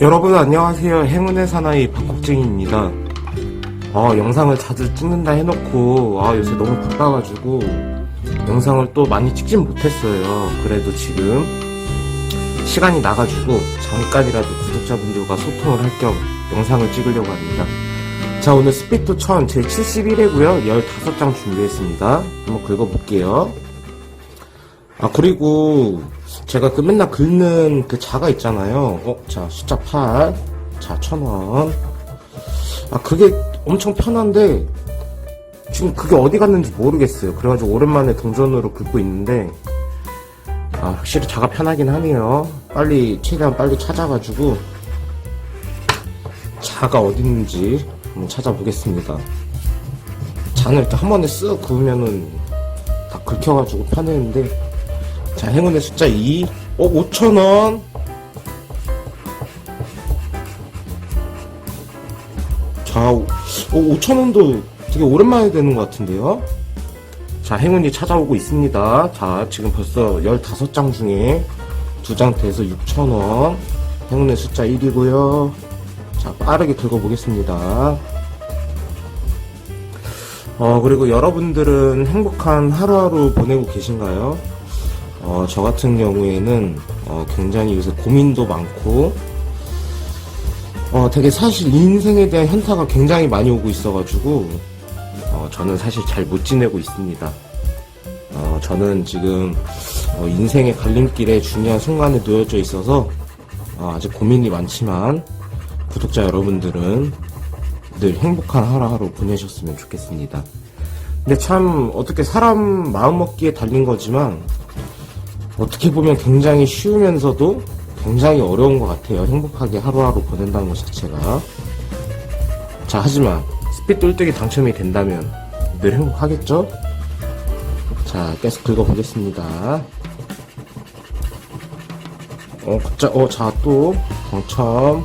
여러분 안녕하세요. 행운의 사나이 박국쟁이입니다. 어, 영상을 자주 찍는다 해놓고 아, 요새 너무 바빠가지고 영상을 또 많이 찍진 못했어요. 그래도 지금 시간이 나가지고 잠깐이라도 구독자분들과 소통을 할 겸 영상을 찍으려고 합니다. 자 오늘 스피드 1000 제 71회고요. 15장 준비했습니다. 한번 긁어볼게요. 아 그리고 제가 그 맨날 긁는 그 자가 있잖아요. 어, 자 숫자 8, 자 1000원. 아 그게 엄청 편한데 지금 그게 어디 갔는지 모르겠어요. 그래가지고 오랜만에 동전으로 긁고 있는데 아 확실히 자가 편하긴 하네요. 빨리 최대한 빨리 찾아가지고 자가 어디 있는지 한번 찾아보겠습니다. 잔을 이렇게 한 번에 쓱 그으면은 다 긁혀가지고 편했는데 자, 행운의 숫자 2. 어, 5,000원. 자, 어, 5,000원도 되게 오랜만에 되는 것 같은데요? 자, 행운이 찾아오고 있습니다. 자, 지금 벌써 15장 중에 2장 돼서 6,000원. 행운의 숫자 1이고요. 자, 빠르게 긁어보겠습니다. 어, 그리고 여러분들은 행복한 하루하루 보내고 계신가요? 어, 저 같은 경우에는 어, 굉장히 요새 고민도 많고 어, 되게 사실 인생에 대한 현타가 굉장히 많이 오고 있어가지고 어, 저는 사실 잘 못 지내고 있습니다. 어, 저는 지금 어, 인생의 갈림길에 중요한 순간에 놓여져 있어서 어, 아직 고민이 많지만 구독자 여러분들은 늘 행복한 하루하루 보내셨으면 좋겠습니다. 근데 참 어떻게 사람 마음먹기에 달린 거지만 어떻게 보면 굉장히 쉬우면서도 굉장히 어려운 것 같아요. 행복하게 하루하루 보낸다는 것 자체가. 자, 하지만 스피드 똘뜨기 당첨이 된다면 늘 행복하겠죠? 자, 계속 긁어보겠습니다. 어, 갑자, 어, 자, 또, 당첨.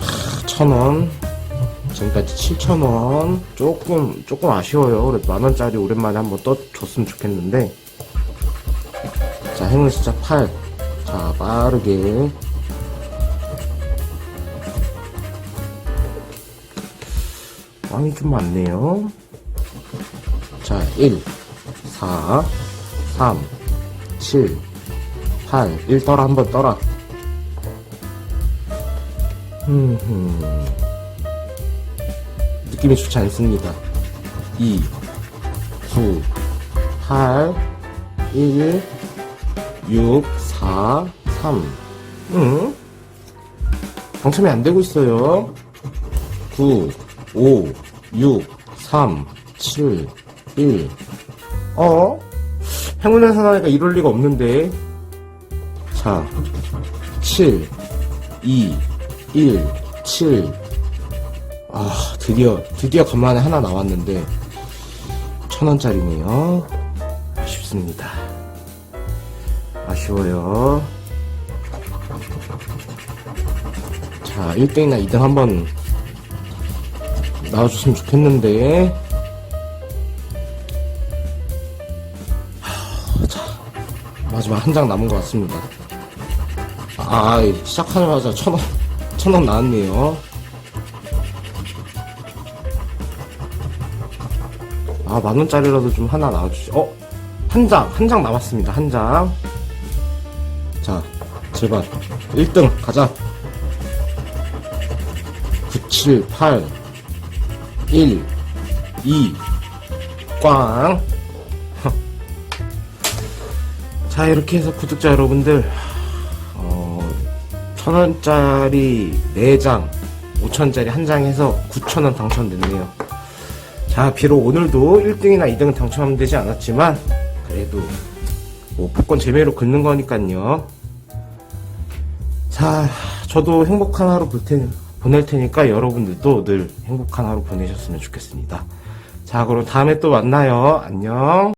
하, 천 원. 지금까지 7,000원. 조금, 조금 아쉬워요. 그래도 만원짜리 오랜만에 한번 떠줬으면 좋겠는데. 자, 행운 숫자 8. 자, 빠르게. 왕이 좀 많네요. 자, 1, 4, 3, 7, 8. 1 떠라, 한번 떠라. 흠흠. 느낌이 좋지 않습니다. 2, 9, 8, 1, 6, 4, 3. 응? 당첨이 안 되고 있어요. 9, 5, 6, 3, 7, 1. 어? 행운의 사나이가 이럴 리가 없는데. 자, 7, 2, 1, 7. 아, 드디어, 드디어 간만에 하나 나왔는데, 천 원짜리네요. 아쉽습니다. 아쉬워요. 자, 1등이나 2등 한번 나와줬으면 좋겠는데. 하, 자, 마지막 한 장 남은 것 같습니다. 아, 시작하자마자 천 원, 천 원 나왔네요. 아, 만 원짜리라도 좀 하나 나와주시. 어, 한 장, 한 장 남았습니다. 한 장. 자, 제발 1등 가자. 9, 7, 8, 1, 2, 꽝. 자, 이렇게 해서 구독자 여러분들, 어, 천 원짜리 4장, 5천원짜리 한장 해서 9천원 당첨됐네요. 자, 비록 오늘도 1등이나 2등 당첨되지 않았지만, 그래도, 뭐, 복권 재미로 긁는 거니까요. 자, 저도 행복한 하루 보낼 테니까 여러분들도 늘 행복한 하루 보내셨으면 좋겠습니다. 자, 그럼 다음에 또 만나요. 안녕.